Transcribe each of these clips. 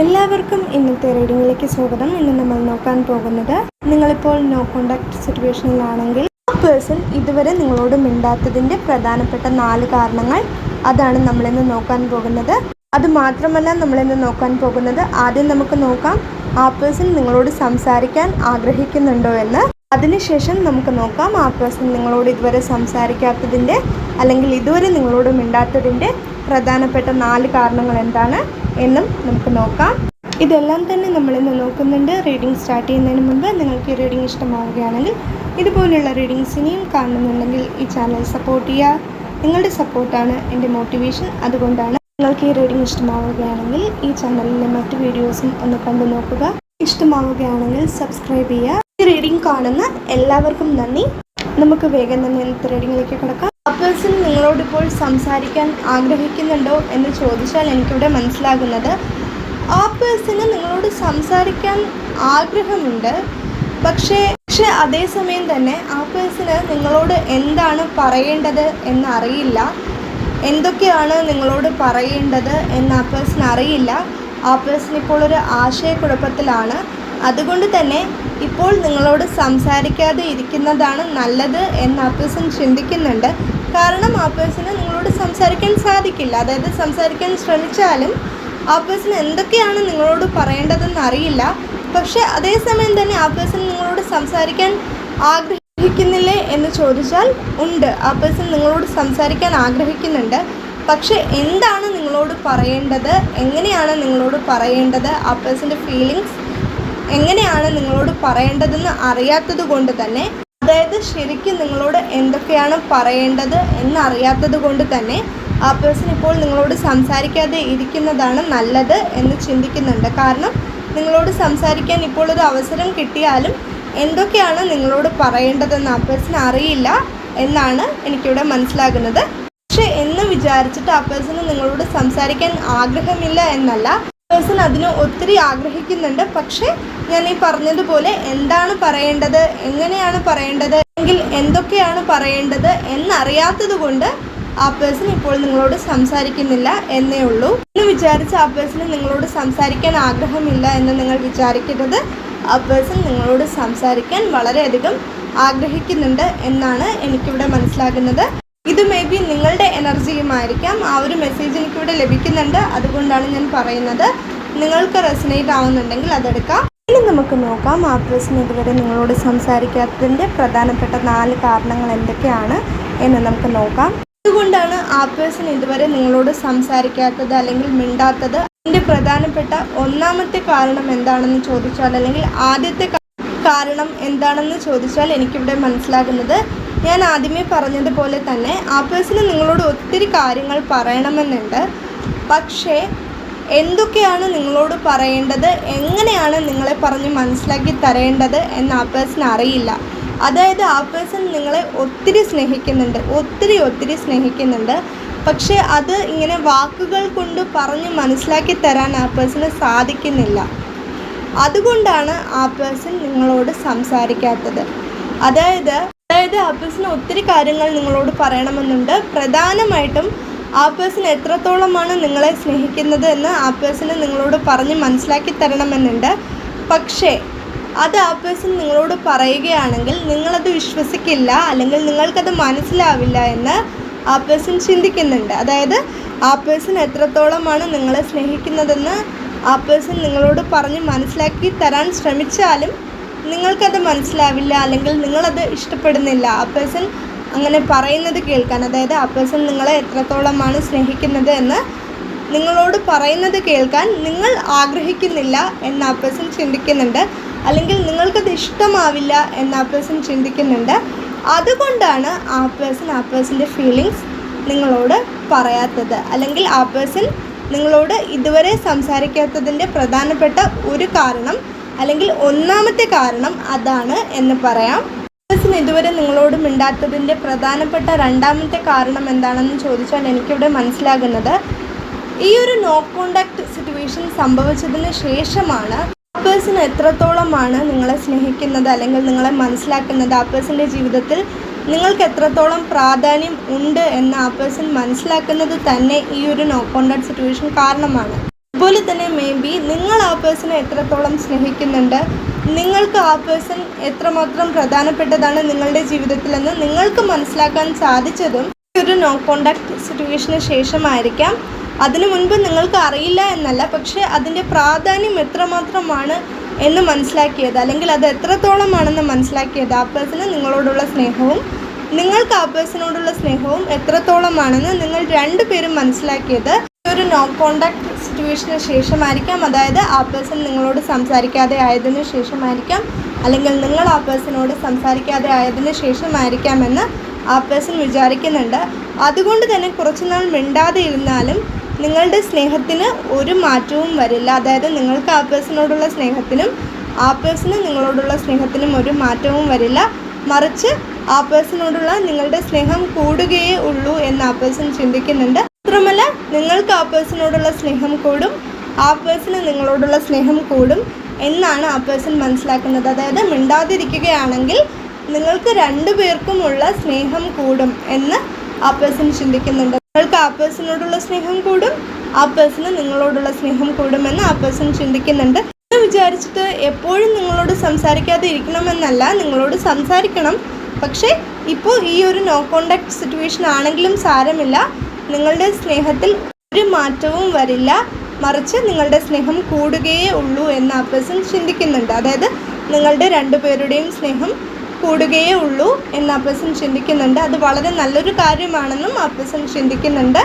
എല്ലാവർക്കും ഇന്നത്തെ റീഡിങ്ങിലേക്ക് സ്വാഗതം. ഇന്ന് നമ്മൾ നോക്കാൻ പോകുന്നത് നിങ്ങളിപ്പോൾ നോ കോണ്ടാക്ട് സിറ്റുവേഷനിലാണെങ്കിൽ ആ പേഴ്സൺ ഇതുവരെ നിങ്ങളോട് മിണ്ടാത്തതിന്റെ പ്രധാനപ്പെട്ട നാല് കാരണങ്ങൾ അതാണ് നമ്മളിന്ന് നോക്കാൻ പോകുന്നത്. അത് മാത്രമല്ല നമ്മളിന്ന് നോക്കാൻ പോകുന്നത് ആദ്യം നമുക്ക് നോക്കാം ആ പേഴ്സൺ നിങ്ങളോട് സംസാരിക്കാൻ ആഗ്രഹിക്കുന്നുണ്ടോ എന്ന്. അതിനുശേഷം നമുക്ക് നോക്കാം ആ പേഴ്സൺ നിങ്ങളോട് ഇതുവരെ സംസാരിക്കാത്തതിന്റെ അല്ലെങ്കിൽ ഇതുവരെ നിങ്ങളോട് മിണ്ടാത്തതിന്റെ പ്രധാനപ്പെട്ട നാല് കാരണങ്ങൾ എന്താണ് എന്നും നമുക്ക് നോക്കാം. ഇതെല്ലാം തന്നെ നമ്മളിന്ന് നോക്കുന്നുണ്ട്. റീഡിംഗ് സ്റ്റാർട്ട് ചെയ്യുന്നതിന് മുമ്പ് നിങ്ങൾക്ക് ഈ റീഡിംഗ് ഇഷ്ടമാവുകയാണെങ്കിൽ ഇതുപോലുള്ള റീഡിങ്സ് ഇനിയും കാണുന്നുണ്ടെങ്കിൽ ഈ ചാനൽ സപ്പോർട്ട് ചെയ്യുക. നിങ്ങളുടെ സപ്പോർട്ടാണ് എന്റെ മോട്ടിവേഷൻ. അതുകൊണ്ടാണ് നിങ്ങൾക്ക് ഈ റീഡിംഗ് ഇഷ്ടമാവുകയാണെങ്കിൽ ഈ ചാനലിലെ മറ്റ് വീഡിയോസും ഒന്ന് കണ്ടു നോക്കുക. ഇഷ്ടമാവുകയാണെങ്കിൽ സബ്സ്ക്രൈബ് ചെയ്യുക. ഈ റീഡിംഗ് കാണുന്ന എല്ലാവർക്കും നന്ദി. നമുക്ക് വേഗം തന്നെ ഇന്നത്തെ റീഡിങ്ങിലേക്ക് കിടക്കാം. ആ നിങ്ങളോടിപ്പോൾ സംസാരിക്കാൻ ആഗ്രഹിക്കുന്നുണ്ടോ എന്ന് ചോദിച്ചാൽ എനിക്കിവിടെ മനസ്സിലാകുന്നത് ആ പേഴ്സണ് നിങ്ങളോട് സംസാരിക്കാൻ ആഗ്രഹമുണ്ട്. പക്ഷേ പക്ഷേ അതേസമയം തന്നെ ആ പേഴ്സണ് നിങ്ങളോട് എന്താണ് പറയേണ്ടത് എന്നറിയില്ല. എന്തൊക്കെയാണ് നിങ്ങളോട് പറയേണ്ടത് എന്ന് ആ പേഴ്സൺ അറിയില്ല. ആ പേഴ്സൺ ഇപ്പോൾ ഒരു ആശയക്കുഴപ്പത്തിലാണ്. അതുകൊണ്ട് തന്നെ ഇപ്പോൾ നിങ്ങളോട് സംസാരിക്കാതെ ഇരിക്കുന്നതാണ് നല്ലത് എന്ന് ആ പേഴ്സൺ ചിന്തിക്കുന്നുണ്ട്. കാരണം ആ പേഴ്സണ് നിങ്ങളോട് സംസാരിക്കാൻ സാധിക്കില്ല. അതായത് സംസാരിക്കാൻ ശ്രമിച്ചാലും ആ പേഴ്സൺ എന്തൊക്കെയാണ് നിങ്ങളോട് പറയേണ്ടതെന്ന് അറിയില്ല. പക്ഷേ അതേസമയം തന്നെ ആ പേഴ്സൺ നിങ്ങളോട് സംസാരിക്കാൻ ആഗ്രഹിക്കുന്നില്ലേ എന്ന് ചോദിച്ചാൽ ഉണ്ട്. ആ പേഴ്സൺ നിങ്ങളോട് സംസാരിക്കാൻ ആഗ്രഹിക്കുന്നുണ്ട്. പക്ഷേ എന്താണ് നിങ്ങളോട് പറയേണ്ടത്? എങ്ങനെയാണ് നിങ്ങളോട് പറയേണ്ടത്? ആ പേഴ്സന്റെ ഫീലിങ്സ് എങ്ങനെയാണ് നിങ്ങളോട് പറയേണ്ടതെന്ന് അറിയാത്തത് കൊണ്ട് തന്നെ അതായത് ശരിക്കും നിങ്ങളോട് എന്തൊക്കെയാണ് പറയേണ്ടത് എന്നറിയാത്തത് കൊണ്ട് തന്നെ ആ പേഴ്സൺ ഇപ്പോൾ നിങ്ങളോട് സംസാരിക്കാതെ ഇരിക്കുന്നതാണ് നല്ലത് എന്ന് ചിന്തിക്കുന്നുണ്ട്. കാരണം നിങ്ങളോട് സംസാരിക്കാൻ ഇപ്പോൾ ഒരു അവസരം കിട്ടിയാലും എന്തൊക്കെയാണ് നിങ്ങളോട് പറയേണ്ടതെന്ന് ആ പേഴ്സൺ അറിയില്ല എന്നാണ് എനിക്കിവിടെ മനസ്സിലാകുന്നത്. പക്ഷേ എന്ന് വിചാരിച്ചിട്ട് ആ പേഴ്സണ് നിങ്ങളോട് സംസാരിക്കാൻ ആഗ്രഹമില്ല എന്നല്ല. പേഴ്സൺ അതിന് ഒത്തിരി ആഗ്രഹിക്കുന്നുണ്ട്. പക്ഷേ ഞാൻ ഈ പറഞ്ഞതുപോലെ എന്താണ് പറയേണ്ടത് എങ്ങനെയാണ് പറയേണ്ടത് അല്ലെങ്കിൽ എന്തൊക്കെയാണ് പറയേണ്ടത് എന്നറിയാത്തത് കൊണ്ട് ആ പേഴ്സൺ ഇപ്പോൾ നിങ്ങളോട് സംസാരിക്കുന്നില്ല എന്നേ ഉള്ളൂ. എന്ന് വിചാരിച്ച് ആ പേഴ്സണ് നിങ്ങളോട് സംസാരിക്കാൻ ആഗ്രഹമില്ല എന്ന് നിങ്ങൾ വിചാരിക്കരുത്. ആ പേഴ്സൺ നിങ്ങളോട് സംസാരിക്കാൻ വളരെയധികം ആഗ്രഹിക്കുന്നുണ്ട് എന്നാണ് എനിക്കിവിടെ മനസ്സിലാകുന്നത്. ഇത് മേ ബി നിങ്ങളുടെ എനർജിയുമായിരിക്കാം. ആ ഒരു മെസ്സേജ് എനിക്കിവിടെ ലഭിക്കുന്നുണ്ട്. അതുകൊണ്ടാണ് ഞാൻ പറയുന്നത്. നിങ്ങൾക്ക് റെസിനേറ്റ് ആവുന്നുണ്ടെങ്കിൽ അതെടുക്കാം. ഇനി നമുക്ക് നോക്കാം. ആ പേഴ്സൺ ഇതുവരെ നിങ്ങളോട് സംസാരിക്കാത്തതിന്റെ പ്രധാനപ്പെട്ട നാല് കാരണങ്ങൾ എന്തൊക്കെയാണ് എന്ന് നമുക്ക് നോക്കാം. അതുകൊണ്ടാണ് ആ പേഴ്സൺ ഇതുവരെ നിങ്ങളോട് സംസാരിക്കാത്തത് അല്ലെങ്കിൽ മിണ്ടാത്തത്. അതിന്റെ പ്രധാനപ്പെട്ട ഒന്നാമത്തെ കാരണം എന്താണെന്ന് ചോദിച്ചാൽ അല്ലെങ്കിൽ ആദ്യത്തെ കാരണം എന്താണെന്ന് ചോദിച്ചാൽ എനിക്കിവിടെ മനസ്സിലാകുന്നത് ഞാൻ ആദ്യമേ പറഞ്ഞതുപോലെ തന്നെ ആ പേഴ്സണ് നിങ്ങളോട് ഒത്തിരി കാര്യങ്ങൾ പറയണമെന്നുണ്ട്. പക്ഷേ എന്തൊക്കെയാണ് നിങ്ങളോട് പറയേണ്ടത്? എങ്ങനെയാണ് നിങ്ങളെ പറഞ്ഞ് മനസ്സിലാക്കി തരേണ്ടത് എന്ന് ആ പേഴ്സൺ അറിയില്ല. അതായത് ആ പേഴ്സൺ നിങ്ങളെ ഒത്തിരി സ്നേഹിക്കുന്നുണ്ട് ഒത്തിരി ഒത്തിരി സ്നേഹിക്കുന്നുണ്ട്. പക്ഷേ അത് ഇങ്ങനെ വാക്കുകൾ കൊണ്ട് പറഞ്ഞ് മനസ്സിലാക്കി തരാൻ ആ പേഴ്സണ് സാധിക്കുന്നില്ല. അതുകൊണ്ടാണ് ആ പേഴ്സൺ നിങ്ങളോട് സംസാരിക്കാത്തത്. അതായത് അതായത് ആ പേഴ്സണ് ഒത്തിരി കാര്യങ്ങൾ നിങ്ങളോട് പറയണമെന്നുണ്ട്. പ്രധാനമായിട്ടും ആ പേഴ്സൺ എത്രത്തോളമാണ് നിങ്ങളെ സ്നേഹിക്കുന്നത് എന്ന് ആ നിങ്ങളോട് പറഞ്ഞ് മനസ്സിലാക്കി തരണമെന്നുണ്ട്. പക്ഷേ അത് ആ പേഴ്സൺ നിങ്ങളോട് പറയുകയാണെങ്കിൽ നിങ്ങളത് വിശ്വസിക്കില്ല അല്ലെങ്കിൽ നിങ്ങൾക്കത് മനസ്സിലാവില്ല എന്ന് ആ പേഴ്സൺ ചിന്തിക്കുന്നുണ്ട്. അതായത് ആ പേഴ്സൺ എത്രത്തോളമാണ് നിങ്ങളെ സ്നേഹിക്കുന്നതെന്ന് ആ പേഴ്സൺ നിങ്ങളോട് പറഞ്ഞ് മനസ്സിലാക്കി തരാൻ ശ്രമിച്ചാലും നിങ്ങൾക്കത് മനസ്സിലാവില്ല അല്ലെങ്കിൽ നിങ്ങളത് ഇഷ്ടപ്പെടുന്നില്ല. ആ പേഴ്സൺ അങ്ങനെ പറയുന്നത് കേൾക്കാൻ അതായത് ആ പേഴ്സൺ നിങ്ങളെ എത്രത്തോളമാണ് സ്നേഹിക്കുന്നത് എന്ന് നിങ്ങളോട് പറയുന്നത് കേൾക്കാൻ നിങ്ങൾ ആഗ്രഹിക്കുന്നില്ല എന്ന് ആ പേഴ്സൺ ചിന്തിക്കുന്നുണ്ട്. അല്ലെങ്കിൽ നിങ്ങൾക്കത് ഇഷ്ടമാവില്ല എന്ന് ആ പേഴ്സൺ ചിന്തിക്കുന്നുണ്ട്. അതുകൊണ്ടാണ് ആ പേഴ്സൺ ആ പേഴ്സന്റെ ഫീലിങ്സ് നിങ്ങളോട് പറയാത്തത്. അല്ലെങ്കിൽ ആ പേഴ്സൺ നിങ്ങളോട് ഇതുവരെ സംസാരിക്കാത്തതിന്റെ പ്രധാനപ്പെട്ട ഒരു കാരണം അല്ലെങ്കിൽ ഒന്നാമത്തെ കാരണം അതാണ് എന്ന് പറയാം. പേഴ്സൺ ഇതുവരെ നിങ്ങളോട് മിണ്ടാത്തതിന്റെ പ്രധാനപ്പെട്ട രണ്ടാമത്തെ കാരണം എന്താണെന്ന് ചോദിച്ചാൽ എനിക്കിവിടെ മനസ്സിലാകുന്നത് ഈ ഒരു നോ കോണ്ടാക്ട് സിറ്റുവേഷൻ സംഭവിച്ചതിന് ശേഷമാണ് ആ പേഴ്സൺ എത്രത്തോളമാണ് നിങ്ങളെ സ്നേഹിക്കുന്നത് അല്ലെങ്കിൽ നിങ്ങളെ മനസ്സിലാക്കുന്നത്. ആ പേഴ്സന്റെ ജീവിതത്തിൽ നിങ്ങൾക്ക് എത്രത്തോളം പ്രാധാന്യം ഉണ്ട് എന്ന് ആ പേഴ്സൺ മനസ്സിലാക്കുന്നത് തന്നെ ഈ ഒരു നോ കോണ്ടാക്ട് സിറ്റുവേഷൻ കാരണമാണ്. അതുപോലെ തന്നെ മേ ബി നിങ്ങൾ ആ പേഴ്സണെ എത്രത്തോളം സ്നേഹിക്കുന്നുണ്ട് നിങ്ങൾക്ക് ആ പേഴ്സൺ എത്രമാത്രം പ്രധാനപ്പെട്ടതാണ് നിങ്ങളുടെ ജീവിതത്തിലെന്ന് നിങ്ങൾക്ക് മനസ്സിലാക്കാൻ സാധിച്ചതും ഒരു നോ കോണ്ടാക്ട് സിറ്റുവേഷന് ശേഷമായിരിക്കാം. അതിനു മുൻപ് നിങ്ങൾക്ക് അറിയില്ല എന്നല്ല പക്ഷേ അതിന്റെ പ്രാധാന്യം എത്രമാത്രമാണ് എന്ന് മനസ്സിലാക്കിയത് അല്ലെങ്കിൽ അത് എത്രത്തോളമാണെന്ന് മനസ്സിലാക്കിയത് ആ പേഴ്സണ് നിങ്ങളോടുള്ള സ്നേഹവും നിങ്ങൾക്ക് ആ പേഴ്സണോടുള്ള സ്നേഹവും എത്രത്തോളമാണെന്ന് നിങ്ങൾ രണ്ടുപേരും മനസ്സിലാക്കിയത് ഒരു നോ കോണ്ടാക്ട് സിറ്റുവേഷന് ശേഷമായിരിക്കാം. അതായത് ആ പേഴ്സൺ നിങ്ങളോട് സംസാരിക്കാതെ ആയതിനു ശേഷമായിരിക്കാം. അല്ലെങ്കിൽ നിങ്ങൾ ആ പേഴ്സണോട് സംസാരിക്കാതെ ആയതിനു ശേഷമായിരിക്കാമെന്ന് ആ പേഴ്സൺ വിചാരിക്കുന്നുണ്ട്. അതുകൊണ്ട് തന്നെ കുറച്ചുനാൾ മിണ്ടാതെ ഇരുന്നാലും നിങ്ങളുടെ സ്നേഹത്തിന് ഒരു മാറ്റവും വരില്ല. അതായത് നിങ്ങൾക്ക് ആ പേഴ്സണോടുള്ള സ്നേഹത്തിനും ആ പേഴ്സണ് നിങ്ങളോടുള്ള സ്നേഹത്തിനും ഒരു മാറ്റവും വരില്ല. മറിച്ച് ആ പേഴ്സണോടുള്ള നിങ്ങളുടെ സ്നേഹം കൂടുകയേ ഉള്ളൂ എന്ന് ആ പേഴ്സൺ ചിന്തിക്കുന്നുണ്ട്. നിങ്ങൾക്ക് ആ പേഴ്സണോടുള്ള സ്നേഹം കൂടും ആ പേഴ്സണ് നിങ്ങളോടുള്ള സ്നേഹം കൂടും എന്നാണ് ആ പേഴ്സൺ മനസ്സിലാക്കുന്നത്. അതായത് മിണ്ടാതിരിക്കുകയാണെങ്കിൽ നിങ്ങൾക്ക് രണ്ടു പേർക്കുമുള്ള സ്നേഹം കൂടും എന്ന് ആ പേഴ്സൺ ചിന്തിക്കുന്നുണ്ട്. നിങ്ങൾക്ക് ആ പേഴ്സണോടുള്ള സ്നേഹം കൂടും ആ പേഴ്സണ് നിങ്ങളോടുള്ള സ്നേഹം കൂടുമെന്ന് ആ പേഴ്സൺ ചിന്തിക്കുന്നുണ്ട്. എന്ന് വിചാരിച്ചിട്ട് എപ്പോഴും നിങ്ങളോട് സംസാരിക്കാതെ ഇരിക്കണമെന്നല്ല നിങ്ങളോട് സംസാരിക്കണം. പക്ഷേ ഇപ്പോൾ ഈ ഒരു നോ കോണ്ടാക്ട് സിറ്റുവേഷൻ ആണെങ്കിലും സാരമില്ല. നിങ്ങളുടെ സ്നേഹത്തിൽ ഒരു മാറ്റവും വരില്ല. മറിച്ച് നിങ്ങളുടെ സ്നേഹം കൂടുകയേ ഉള്ളൂ എന്ന് പേഴ്സൺ ചിന്തിക്കുന്നുണ്ട്. അതായത് നിങ്ങളുടെ രണ്ടുപേരുടെയും സ്നേഹം കൂടുകയേ ഉള്ളൂ എന്ന് പേഴ്സൺ ചിന്തിക്കുന്നുണ്ട്. അത് വളരെ നല്ലൊരു കാര്യമാണെന്നും പേഴ്സൺ ചിന്തിക്കുന്നുണ്ട്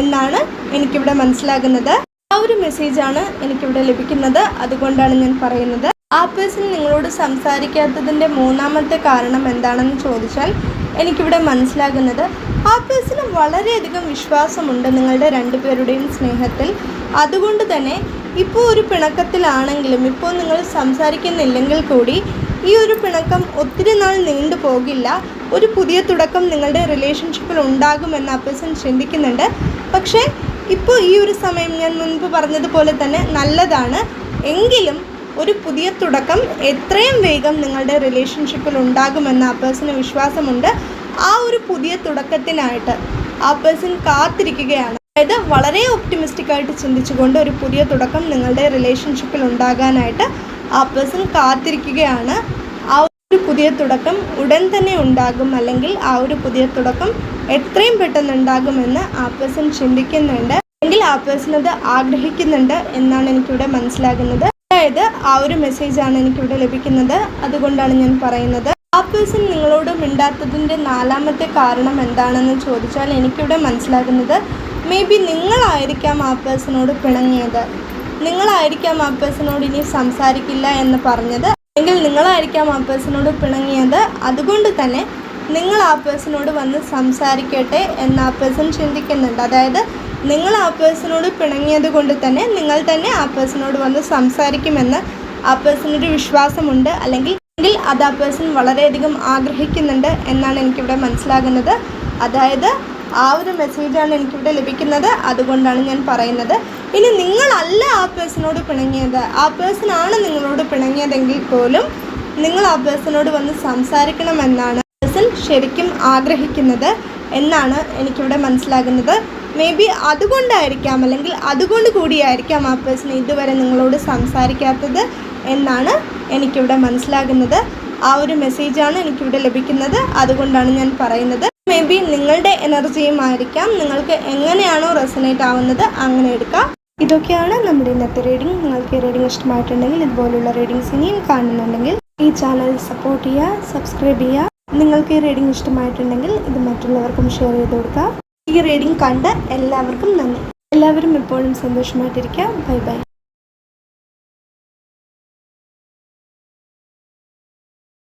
എന്നാണ് എനിക്കിവിടെ മനസ്സിലാകുന്നത്. ആ ഒരു മെസ്സേജാണ് എനിക്കിവിടെ ലഭിക്കുന്നത്. അതുകൊണ്ടാണ് ഞാൻ പറയുന്നത്. ആ പേഴ്സൺ നിങ്ങളോട് സംസാരിക്കാത്തതിന്റെ മൂന്നാമത്തെ കാരണം എന്താണെന്ന് ചോദിച്ചാൽ എനിക്കിവിടെ മനസ്സിലാകുന്നത് ആ പേഴ്സണ് വളരെയധികം വിശ്വാസമുണ്ട് നിങ്ങളുടെ രണ്ടുപേരുടെയും സ്നേഹത്തിൽ. അതുകൊണ്ട് തന്നെ ഇപ്പോൾ ഒരു പിണക്കത്തിലാണെങ്കിലും ഇപ്പോൾ നിങ്ങൾ സംസാരിക്കുന്നില്ലെങ്കിൽ കൂടി ഈ ഒരു പിണക്കം ഒത്തിരി നാൾ നീണ്ടു പോകില്ല. ഒരു പുതിയ തുടക്കം നിങ്ങളുടെ റിലേഷൻഷിപ്പിൽ ഉണ്ടാകുമെന്ന് അപ്പേഴ്സൺ പേഴ്സൺ ചിന്തിക്കുന്നുണ്ട്. പക്ഷേ ഇപ്പോൾ ഈ ഒരു സമയം ഞാൻ മുൻപ് പറഞ്ഞതുപോലെ തന്നെ നല്ലതാണ്. എങ്കിലും ഒരു പുതിയ തുടക്കം എത്രയും വേഗം നിങ്ങളുടെ റിലേഷൻഷിപ്പിൽ ഉണ്ടാകുമെന്ന് അപ്പേഴ്സന് വിശ്വാസമുണ്ട്. ആ ഒരു പുതിയ തുടക്കത്തിനായിട്ട് ആ പേഴ്സൺ കാത്തിരിക്കുകയാണ്. അതായത് വളരെ ഒപ്റ്റിമിസ്റ്റിക് ആയിട്ട് ചിന്തിച്ചുകൊണ്ട് ഒരു പുതിയ തുടക്കം നിങ്ങളുടെ റിലേഷൻഷിപ്പിൽ ഉണ്ടാകാനായിട്ട് ആ പേഴ്സൺ കാത്തിരിക്കുകയാണ്. ആ ഒരു പുതിയ തുടക്കം ഉടൻ തന്നെ ഉണ്ടാകും അല്ലെങ്കിൽ ആ ഒരു പുതിയ തുടക്കം എത്രയും പെട്ടെന്ന് ഉണ്ടാകുമെന്ന് ആ പേഴ്സൺ ചിന്തിക്കുന്നുണ്ട്. അല്ലെങ്കിൽ ആ പേഴ്സൺ അത് ആഗ്രഹിക്കുന്നുണ്ട് എന്നാണ് എനിക്കിവിടെ മനസ്സിലാകുന്നത്. അതായത് ആ ഒരു മെസ്സേജാണ് എനിക്കിവിടെ ലഭിക്കുന്നത്. അതുകൊണ്ടാണ് ഞാൻ പറയുന്നത്. ആ പേഴ്സൺ നിങ്ങളോട് മിണ്ടാത്തതിന്റെ നാലാമത്തെ കാരണം എന്താണെന്ന് ചോദിച്ചാൽ എനിക്കിവിടെ മനസ്സിലാകുന്നത് മേ ബി നിങ്ങളായിരിക്കാം ആ പേഴ്സണോട് പിണങ്ങിയത്. നിങ്ങളായിരിക്കാം ആ പേഴ്സണോട് ഇനി സംസാരിക്കില്ല എന്ന് പറഞ്ഞത്. അല്ലെങ്കിൽ നിങ്ങളായിരിക്കാം ആ പേഴ്സണോട് പിണങ്ങിയത്. അതുകൊണ്ട് തന്നെ നിങ്ങൾ ആ പേഴ്സണോട് വന്ന് സംസാരിക്കട്ടെ എന്ന് ആ പേഴ്സൺ ചിന്തിക്കുന്നുണ്ട്. അതായത് നിങ്ങൾ ആ പേഴ്സണോട് പിണങ്ങിയത് കൊണ്ട് തന്നെ നിങ്ങൾ തന്നെ ആ പേഴ്സണോട് വന്ന് സംസാരിക്കുമെന്ന് ആ പേഴ്സണൊരു വിശ്വാസമുണ്ട്. അല്ലെങ്കിൽ എങ്കിൽ അത് ആ പേഴ്സൺ വളരെയധികം ആഗ്രഹിക്കുന്നുണ്ട് എന്നാണ് എനിക്കിവിടെ മനസ്സിലാകുന്നത്. അതായത് ആ ഒരു മെസ്സേജാണ് എനിക്കിവിടെ ലഭിക്കുന്നത്. അതുകൊണ്ടാണ് ഞാൻ പറയുന്നത്. ഇനി നിങ്ങളല്ല ആ പേഴ്സണോട് പിണങ്ങിയത്. ആ പേഴ്സൺ ആണ് നിങ്ങളോട് പിണങ്ങിയതെങ്കിൽ പോലും നിങ്ങൾ ആ പേഴ്സണോട് വന്ന് സംസാരിക്കണമെന്നാണ് പേഴ്സൺ ശരിക്കും ആഗ്രഹിക്കുന്നത് എന്നാണ് എനിക്കിവിടെ മനസ്സിലാകുന്നത്. മേ ബി അതുകൊണ്ടായിരിക്കാം അല്ലെങ്കിൽ അതുകൊണ്ട് കൂടിയായിരിക്കാം ആ പേഴ്സൺ ഇതുവരെ നിങ്ങളോട് സംസാരിക്കാത്തത് എന്നാണ് എനിക്കിവിടെ മനസ്സിലാകുന്നത്. ആ ഒരു മെസ്സേജാണ് എനിക്കിവിടെ ലഭിക്കുന്നത്. അതുകൊണ്ടാണ് ഞാൻ പറയുന്നത്. മേ ബി നിങ്ങളുടെ എനർജിയും ആയിരിക്കാം. നിങ്ങൾക്ക് എങ്ങനെയാണോ റെസനേറ്റ് ആവുന്നത് അങ്ങനെ എടുക്കാം. ഇതൊക്കെയാണ് നമ്മുടെ ഇന്നത്തെ റീഡിംഗ് നിങ്ങൾക്ക് റീഡിംഗ് ഇഷ്ടമായിട്ടുണ്ടെങ്കിൽ ഇതുപോലുള്ള റീഡിങ്സ് ഇനിയും കാണുന്നുണ്ടെങ്കിൽ ഈ ചാനൽ സപ്പോർട്ട് ചെയ്യുക സബ്സ്ക്രൈബ് ചെയ്യുക. നിങ്ങൾക്ക് ഈ റീഡിംഗ് ഇഷ്ടമായിട്ടുണ്ടെങ്കിൽ ഇത് മറ്റുള്ളവർക്കും ഷെയർ ചെയ്ത് കൊടുക്കുക. ഈ റീഡിംഗ് കണ്ട എല്ലാവർക്കും നന്ദി. എല്ലാവരും എപ്പോഴും സന്തോഷമായിട്ടിരിക്കുക ബൈ ബൈ.